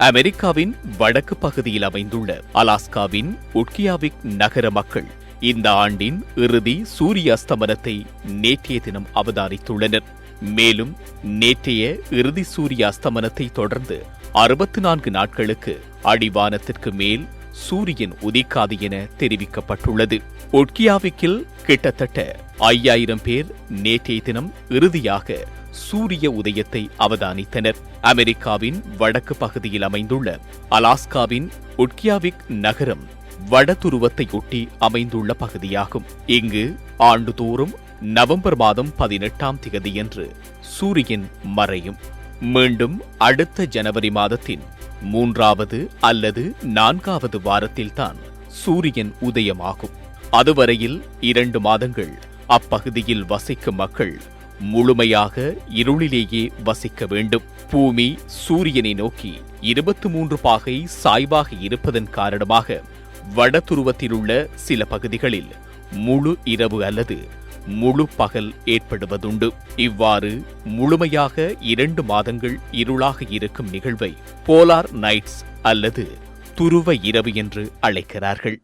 அமெரிக்காவின் வடக்கு பகுதியில் அமைந்துள்ள அலாஸ்காவின் உட்கியாவிக் நகர மக்கள் இந்த ஆண்டின் இறுதி சூரிய அஸ்தமனத்தை நேற்றைய தினம் அவதானித்துள்ளனர். மேலும் நேற்றைய இறுதி சூரிய அஸ்தமனத்தை தொடர்ந்து அறுபத்தி நான்கு நாட்களுக்கு அடிவானத்திற்கு மேல் சூரியன் உதிக்காது என தெரிவிக்கப்பட்டுள்ளது. ஒட்கியாவிக்கில் கிட்டத்தட்ட ஐயாயிரம் பேர் நேற்றைய தினம் இறுதியாக சூரிய உதயத்தை அவதானித்தனர். அமெரிக்காவின் வடக்கு பகுதியில் அமைந்துள்ள அலாஸ்காவின் உட்கியாவிக் நகரம் வடதுருவத்தையொட்டி அமைந்துள்ள பகுதியாகும். இங்கு ஆண்டுதோறும் நவம்பர் மாதம் பதினெட்டாம் திகதியன்று சூரியன் மறையும். மீண்டும் அடுத்த ஜனவரி மாதத்தின் மூன்றாவது அல்லது நான்காவது வாரத்தில்தான் சூரியன் உதயமாகும். அதுவரையில் இரண்டு மாதங்கள் அப்பகுதியில் வசிக்கும் மக்கள் முழுமையாக இருளிலேயே வசிக்க வேண்டும். பூமி சூரியனை நோக்கி இருபத்தி மூன்று பாகை சாய்வாக இருப்பதன் காரணமாக வடதுருவத்திலுள்ள சில பகுதிகளில் முழு இரவு அல்லது முழு பகல் ஏற்படுவதுண்டு. இவ்வாறு முழுமையாக இரண்டு மாதங்கள் இருளாக இருக்கும் நிகழ்வை போலார் நைட்ஸ் அல்லது துருவ இரவு என்று அழைக்கிறார்கள்.